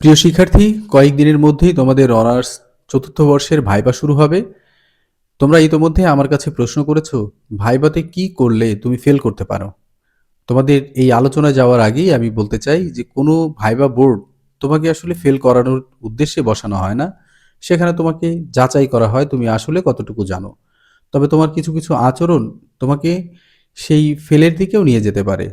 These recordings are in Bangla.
প্রিয় শিক্ষার্থী, কয়েকদিনের মধ্যেই তোমাদের অনার্স চতুর্থ বর্ষের ভাইবা শুরু হবে। তোমরা ইতোমধ্যে আমার কাছে প্রশ্ন করেছ, ভাইবাতে কি করলে তুমি ফেল করতে পারো? তোমাদের এই আলোচনা যাওয়ার আগেই আমি বলতে চাই যে, কোনো ভাইবা বোর্ড তোমাকে আসলে ফেল করানোর উদ্দেশ্যে বসানো হয় না। সেখানে তোমাকে যাচাই করা হয়, তুমি আসলে কতটুকু জানো। তবে তোমার কিছু কিছু আচরণ তোমাকে সেই ফেলের দিকেও নিয়ে যেতে পারে।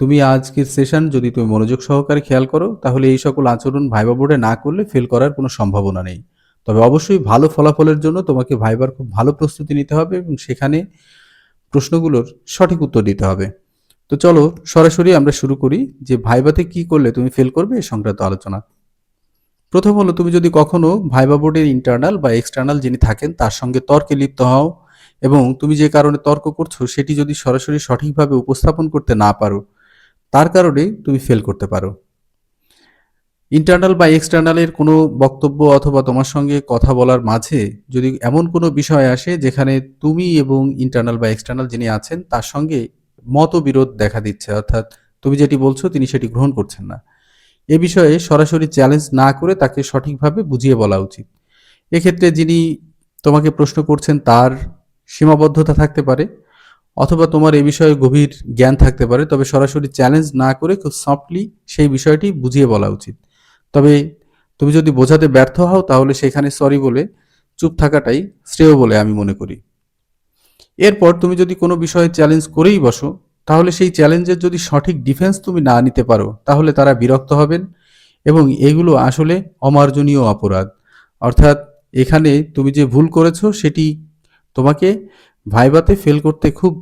তুমি আজকের সেশন যদি তুমি মনোযোগ সহকারে খেয়াল করো, তাহলে এই সকল আচরণ ভাইবা বোর্ডে না করলে ফেল করার কোনো সম্ভাবনা নেই। তবে অবশ্যই ভালো ফলাফলের জন্য তোমাকে ভাইবার খুব ভালো প্রস্তুতি নিতে হবে এবং সেখানে প্রশ্নগুলোর সঠিক উত্তর দিতে হবে। তো চলো সরাসরি আমরা শুরু করি যে ভাইবাতে কি করলে তুমি ফেল করবে এই সংক্রান্ত আলোচনা। প্রথম হলো, তুমি যদি কখনো ভাইবা বোর্ডের ইন্টারনাল বা এক্সটার্নাল যিনি থাকেন, তার সঙ্গে তর্কে লিপ্ত হও এবং তুমি যে কারণে তর্ক করছ, সেটি যদি সরাসরি সঠিকভাবে উপস্থাপন করতে না পারো তার কারণে তুমি ফেল করতে পারো। ইন্টারনাল বা এক্সটার্নালের কোনো বক্তব্য অথবা তোমার সঙ্গে কথা বলার মাঝে যদি এমন কোনো বিষয় আসে যেখানে তুমি এবং ইন্টারনাল বা এক্সটার্নাল যিনি আছেন, তার সঙ্গে মতবিরোধ দেখা দিচ্ছে, অর্থাৎ তুমি যেটি বলছো তিনি সেটি গ্রহণ করছেন না। এ বিষয়ে সরাসরি চ্যালেঞ্জ না করে তাকে সঠিকভাবে বুঝিয়ে বলা উচিত। এক্ষেত্রে যিনি তোমাকে প্রশ্ন করছেন, তার সীমাবদ্ধতা থাকতে পারে। অথবা তোমার এই বিষয়ে গভীর জ্ঞান থাকতে পারে, তবে সরাসরি চ্যালেঞ্জ না করে খুব সফটলি সেই বিষয়টি বুঝিয়ে বলা উচিত। তবে তুমি যদি বোঝাতে ব্যর্থ হও, তাহলে সেখানে সরি বলে চুপ থাকাটাই শ্রেয় বলে আমি মনে করি। এরপর তুমি যদি কোনো বিষয়ে চ্যালেঞ্জ করেই বসো, তাহলে সেই চ্যালেঞ্জের যদি সঠিক ডিফেন্স তুমি না নিতে পারো, তাহলে তারা বিরক্ত হবেন এবং এগুলো আসলে অমার্জনীয় অপরাধ। অর্থাৎ এখানে তুমি যে ভুল করেছ, সেটি তোমাকে ভাইবাতে ফেল করতে খুব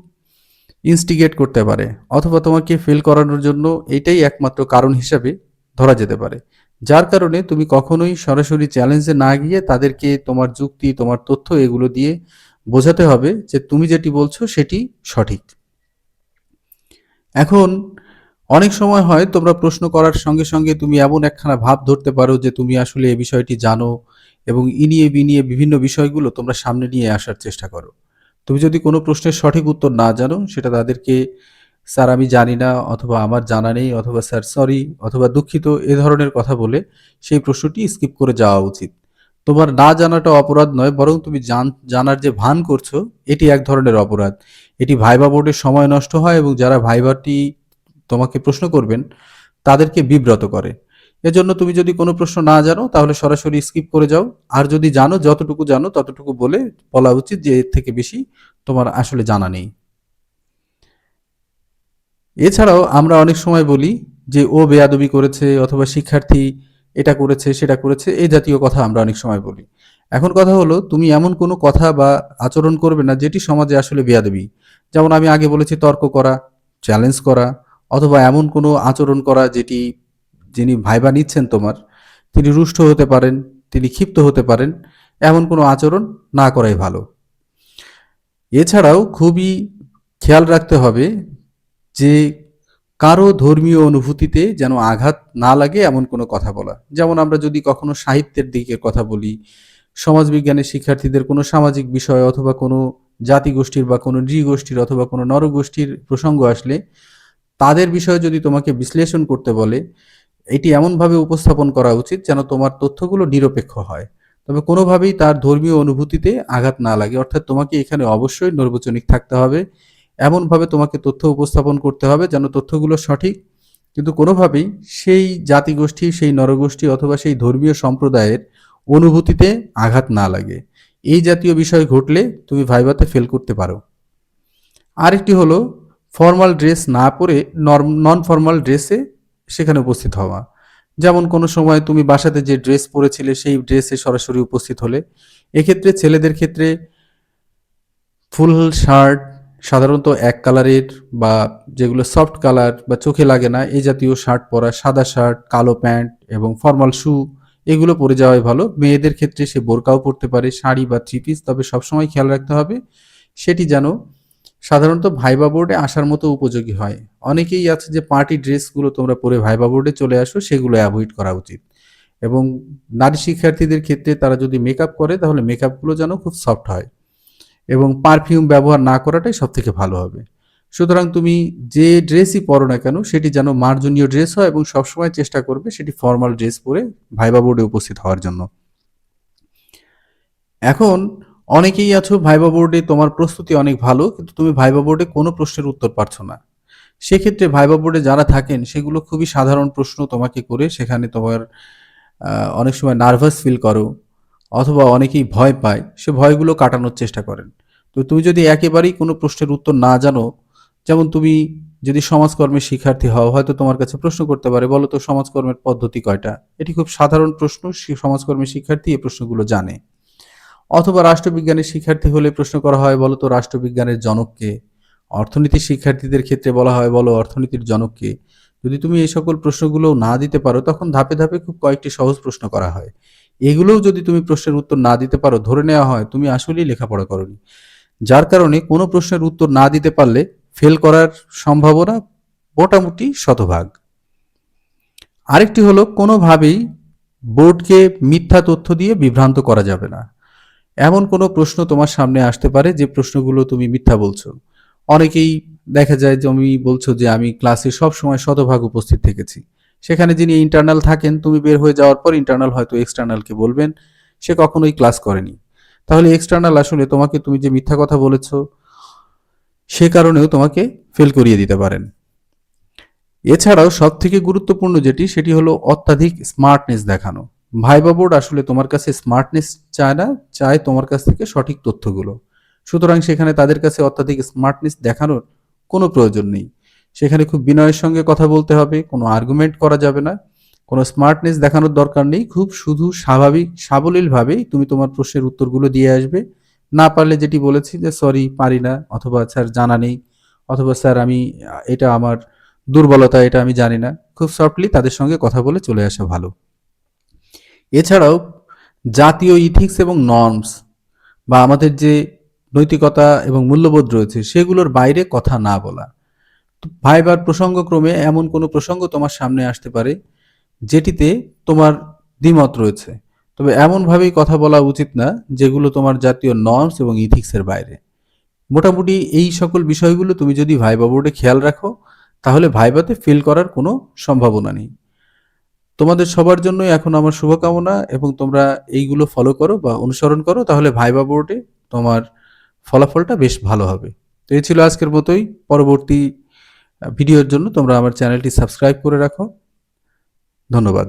ইনস্টিগেট করতে পারে, অথবা তোমাকে ফেল করানোর জন্য এটাই একমাত্র কারণ হিসাবে ধরা যেতে পারে। যার কারণে তুমি কখনোই সরাসরি চ্যালেঞ্জে না গিয়ে তাদেরকে তোমার যুক্তি, তোমার তথ্য এগুলো দিয়ে বোঝাতে হবে যে তুমি যেটি বলছো সেটি সঠিক। এখন অনেক সময় হয় তোমরা প্রশ্ন করার সঙ্গে সঙ্গে তুমি এমন একখানা ভাব ধরতে পারো যে তুমি আসলে এ বিষয়টি জানো এবং ইনিয়ে বিনিয়ে বিভিন্ন বিষয়গুলো তোমরা সামনে নিয়ে আসার চেষ্টা করো। তুমি যদি কোনো প্রশ্নের সঠিক উত্তর না জানো, সেটা তাদেরকে, স্যার, আমি জানি না, অথবা, আমার জানা নেই, অথবা, স্যার, সরি, অথবা, দুঃখিত, এ ধরনের কথা বলে সেই প্রশ্নটি স্কিপ করে যাওয়া উচিত। তোমার না জানাটা অপরাধ নয়, বরং তুমি জান, জানার যে ভান করছ, এটি এক ধরনের অপরাধ। এটি ভাইবা বোর্ডের সময় নষ্ট হয় এবং যারা ভাইবাটি তোমাকে প্রশ্ন করবেন, তাদেরকে বিব্রত করে। এজন্য তুমি যদি কোনো প্রশ্ন না জানো, তাহলে সরাসরি স্কিপ করে যাও। আর যদি জানো, যতটুকু জানো, ততটুকু বলে বলা উচিত যে এর থেকে বেশি তোমার আসলে জানা নেই। এছাড়াও আমরা অনেক সময় বলি যে, ও বেয়াদবি করেছে অথবা শিক্ষার্থী এটা করেছে, সেটা করেছে, এই জাতীয় কথা আমরা অনেক সময় বলি। এখন কথা হলো, তুমি এমন কোনো কথা বা আচরণ করবে না যেটি সমাজে আসলে বেয়াদবি। যেমন আমি আগে বলেছি তর্ক করা চ্যালেঞ্জ করা, অথবা এমন কোনো আচরণ করা যেটি যিনি ভাইবা নিচ্ছেন তোমার, তিনি রুষ্ট হতে পারেন, তিনি ক্ষিপ্ত হতে পারেন, এমন কোনো আচরণ না করাই ভালো। এছাড়াও খুবই খেয়াল রাখতে হবে যে কারও ধর্মীয় অনুভূতিতে যেন আঘাত না লাগে এমন কোনো কথা বলা। যেমন আমরা যদি কখনো সাহিত্যের দিকে কথা বলি, সমাজবিজ্ঞানের শিক্ষার্থীদের কোনো সামাজিক বিষয় অথবা কোনো জাতিগোষ্ঠীর বা কোনো নৃগোষ্ঠীর অথবা কোনো নরগোষ্ঠীর প্রসঙ্গ আসলে তাদের বিষয়ে যদি তোমাকে বিশ্লেষণ করতে বলে এটি এমনভাবে উপস্থাপন করা উচিত যেন তোমার তথ্যগুলো নিরপেক্ষ হয়। তবে কোনোভাবেই তার ধর্মীয় অনুভূতিতে আঘাত না লাগে। অর্থাৎ তোমাকে এখানে অবশ্যই নর্বচনিক থাকতে হবে। এমনভাবে তোমাকে তথ্য উপস্থাপন করতে হবে যেন তথ্যগুলো সঠিক। কিন্তু কোনোভাবেই সেই জাতিগোষ্ঠী, সেই নরগোষ্ঠী অথবা সেই ধর্মীয় সম্প্রদায়ের অনুভূতিতে আঘাত না লাগে। এই জাতীয় বিষয় ঘটলে তুমি ভাইভাতে ফেল করতে পারো। আরেকটি হলো ফর্মাল ড্রেস না পরে নন ফর্মাল ড্রেসে সেখানে উপস্থিত হওয়া। যেমন কোনো সময় তুমি বাসাতে যে ড্রেস পরেছিলে, সেই ড্রেসে সরাসরি উপস্থিত হলে। এক্ষেত্রে ছেলেদের ক্ষেত্রে ফুল শার্ট, সাধারণত এক কালারের বা যেগুলো সফট কালার বা চোখে লাগে না, এই জাতীয় শার্ট পরা, সাদা শার্ট, কালো প্যান্ট এবং ফর্মাল শু, এগুলো পরে যাওয়াই ভালো। মেয়েদের ক্ষেত্রে সে বোরকাও পরতে পারে, শাড়ি বা থ্রি পিস, তবে সবসময় খেয়াল রাখতে হবে, সেটি যেন সাধারণত ভাইবা বোর্ডে আসার মতো উপযোগী হয়। অনেকেই আছে যে পার্টি ড্রেসগুলো তোমরা পরে ভাইবা বোর্ডে চলে আসো, সেগুলো অ্যাভয়েড করা উচিত। এবং নারী শিক্ষার্থীদের ক্ষেত্রে তারা যদি মেকআপ করে, তাহলে মেকআপগুলো যেন খুব সফট হয় এবং পারফিউম ব্যবহার না করাটাই সব থেকে ভালো হবে। সুতরাং তুমি যে ড্রেসই পরো না কেন, সেটি যেন মার্জনীয় ড্রেস হয় এবং সবসময় চেষ্টা করবে সেটি ফর্মাল ড্রেস পরে ভাইবা বোর্ডে উপস্থিত হওয়ার জন্য। এখন অনেকেই আছো ভাইবা বোর্ডে তোমার প্রস্তুতি অনেক ভালো, কিন্তু তুমি ভাইবা বোর্ডে কোনো প্রশ্নের উত্তর পারছ না। সেক্ষেত্রে ভাইবা বোর্ডে যারা থাকেন, সেগুলো খুবই সাধারণ প্রশ্ন তোমাকে করে সেখানে তোমার অনেক সময় নার্ভাস ফিল করো, অথবা অনেকেই ভয় পায়, সে ভয়গুলো কাটানোর চেষ্টা করেন। তো তুমি যদি একেবারেই কোনো প্রশ্নের উত্তর না জানো, যেমন তুমি যদি সমাজকর্মের শিক্ষার্থী হও, হয়তো তোমার কাছে প্রশ্ন করতে পারে, বলো তো সমাজকর্মের পদ্ধতি কয়টা? এটি খুব সাধারণ প্রশ্ন সমাজকর্মের শিক্ষার্থী এই প্রশ্নগুলো জানে। অথবা রাষ্ট্রবিজ্ঞানের শিক্ষার্থী হলে প্রশ্ন করা হয়, বলো তো রাষ্ট্রবিজ্ঞানের জনককে। অর্থনীতির শিক্ষার্থীদের ক্ষেত্রে বলা হয়, বলো অর্থনীতির জনককে। যদি তুমি এই সকল প্রশ্নগুলো না দিতে পারো, তখন ধাপে ধাপে খুব কয়েকটি সহজ প্রশ্ন করা হয়। এগুলোও যদি তুমি প্রশ্নের উত্তর না দিতে পারো, ধরে নেওয়া হয় তুমি আসলেই লেখাপড়া করনি। যার কারণে কোনো প্রশ্নের উত্তর না দিতে পারলে ফেল করার সম্ভাবনা মোটামুটি শতভাগ। আরেকটি হলো, কোনোভাবেই বোর্ডকে মিথ্যা তথ্য দিয়ে বিভ্রান্ত করা যাবে না। এমন কোনো প্রশ্ন তোমার সামনে আসতে পারে যে প্রশ্নগুলো তুমি মিথ্যা বলছো? অনেকেই দেখা যায় আমি বলছো যে আমি ক্লাসে সব সময় শতভাগ উপস্থিত থেকেছি। সেখানে যিনি ইন্টারনাল থাকেন, তুমি বের হয়ে যাওয়ার পর ইন্টারনাল হয়তো এক্সটার্নালকে বলবেন। সে কখনোই ক্লাস করেনি। তাহলে এক্সটার্নাল আসলে তোমাকে তুমি যে মিথ্যা কথা বলেছ, সে কারণেও তোমাকে ফেল করিয়ে দিতে পারেন। এছাড়াও সব থেকে গুরুত্বপূর্ণ যেটি, সেটি হলো অত্যাধিক স্মার্টনেস দেখানো। ভাইবা বোর্ড আসলে তোমার কাছে স্মার্টনেস চায় না, চায় তোমার কাছ থেকে সঠিক তথ্যগুলো। সুতরাং সেখানে তাদের কাছে অত্যাধিক স্মার্টনেস দেখানোর কোনো প্রয়োজন নেই। সেখানে খুব বিনয়ের সঙ্গে কথা বলতে হবে, কোনো আর্গুমেন্ট করা যাবে না। কোনো স্মার্টনেস দেখানোর দরকার নেই, খুব শুধু স্বাভাবিক, সাবলীলভাবেই তুমি তোমার প্রশ্নের উত্তরগুলো দিয়ে আসবে। না পারলে যেটি বলেছি যে সরি পারি না, অথবা স্যার জানা নেই, অথবা স্যার আমি, এটা আমার দুর্বলতা, এটা আমি জানি না। খুব সফটলি তাদের সঙ্গে কথা বলে চলে আসা ভালো। এছাড়াও জাতীয় ইথিক্স এবং নর্মস বা আমাদের যে নৈতিকতা এবং মূল্যবোধ রয়েছে সেগুলোর বাইরে কথা না বলা। ভাইবার প্রসঙ্গক্রমে এমন কোনো প্রসঙ্গ তোমার সামনে আসতে পারে যেটিতে তোমার দ্বিমত রয়েছে। তবে এমনভাবেই কথা বলা উচিত না যেগুলো তোমার জাতীয় নর্মস এবং ইথিক্সের বাইরে। মোটামুটি এই সকল বিষয়গুলো তুমি যদি ভাইবা বোর্ডে খেয়াল রাখো, তাহলে ভাইবাতে ফেল করার কোনো সম্ভাবনা নেই। তোমাদের সবার জন্যই এখন আমার শুভকামনা এবং তোমরা এইগুলো ফলো করো বা অনুসরণ করো, তাহলে ভাইবা বোর্ডে তোমার ফলাফলটা বেশ ভালো হবে। তো এই ছিল আজকের মতোই। পরবর্তী ভিডিওর জন্য তোমরা আমার চ্যানেলটি সাবস্ক্রাইব করে রাখো। ধন্যবাদ।